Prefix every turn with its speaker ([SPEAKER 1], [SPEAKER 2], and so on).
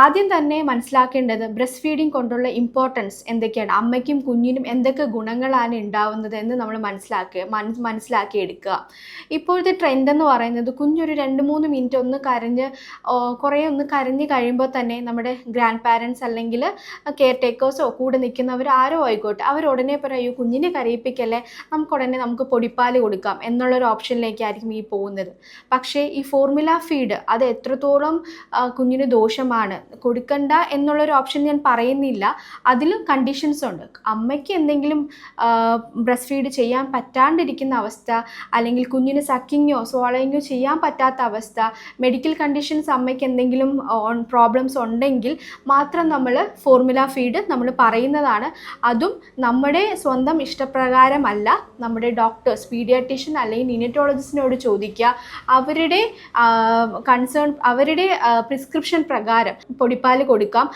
[SPEAKER 1] ആദ്യം തന്നെ മനസ്സിലാക്കേണ്ടത് ബ്രസ്റ്റ് ഫീഡിങ് കൊണ്ടുള്ള ഇമ്പോർട്ടൻസ് എന്തൊക്കെയാണ്? അമ്മയ്ക്കും കുഞ്ഞിനും എന്തൊക്കെ ഗുണങ്ങളാണ് ഉണ്ടാവുന്നത് എന്ന് നമ്മൾ മനസ്സിലാക്കുക മനസ് മനസ്സിലാക്കി എടുക്കുക ഇപ്പോഴത്തെ ട്രെൻഡ് എന്ന് പറയുന്നത് കുഞ്ഞൊരു രണ്ട് മൂന്ന് മിനിറ്റ് ഒന്ന് കരഞ്ഞ് കുറേ ഒന്ന് കരഞ്ഞ് കഴിയുമ്പോൾ തന്നെ നമ്മുടെ ഗ്രാൻഡ് പാരൻസ് അല്ലെങ്കിൽ കെയർ ടേക്കേഴ്സോ കൂടെ നിൽക്കുന്നവർ ആരോ ആയിക്കോട്ടെ അവർ ഉടനെ പറയൂ കുഞ്ഞിനെ കരയിപ്പിക്കല്ലേ? നമുക്ക് ഉടനെ നമുക്ക് പൊടിപ്പാൽ കൊടുക്കാം എന്നുള്ളൊരു ഓപ്ഷനിലേക്കായിരിക്കും ഈ പോകുന്നത്. പക്ഷേ ഈ ഫോർമുല ഫീഡ് അത് എത്രത്തോളം കുഞ്ഞിന് ദോഷമാണ് കൊടുക്കണ്ട എന്നുള്ളൊരു ഓപ്ഷൻ ഞാൻ പറയുന്നില്ല. അതിലും കണ്ടീഷൻസ് ഉണ്ട്. അമ്മയ്ക്ക് എന്തെങ്കിലും ബ്രസ്റ്റ് ഫീഡ് ചെയ്യാൻ പറ്റാണ്ടിരിക്കുന്ന അവസ്ഥ അല്ലെങ്കിൽ കുഞ്ഞിന് സക്കിങ്ങോ സോളയിങ്ങോ ചെയ്യാൻ പറ്റാത്ത അവസ്ഥ മെഡിക്കൽ കണ്ടീഷൻസ് അമ്മയ്ക്ക് എന്തെങ്കിലും പ്രോബ്ലംസ് ഉണ്ടെങ്കിൽ മാത്രം നമ്മൾ ഫോർമുല ഫീഡ് നമ്മൾ പറയുന്നതാണ്. അതും നമ്മുടെ സ്വന്തം ഇഷ്ടപ്രകാരമല്ല. നമ്മുടെ ഡോക്ടേഴ്സ് പീഡിയാട്രീഷ്യൻ അല്ലെങ്കിൽ നിനറ്റോളജിസ്റ്റിനോട് ചോദിക്കുക. അവരുടെ കൺസേൺ അവരുടെ പ്രിസ്ക്രിപ്ഷൻ പ്രകാരം പൊടിപ്പാൽ കൊടുക്കാം.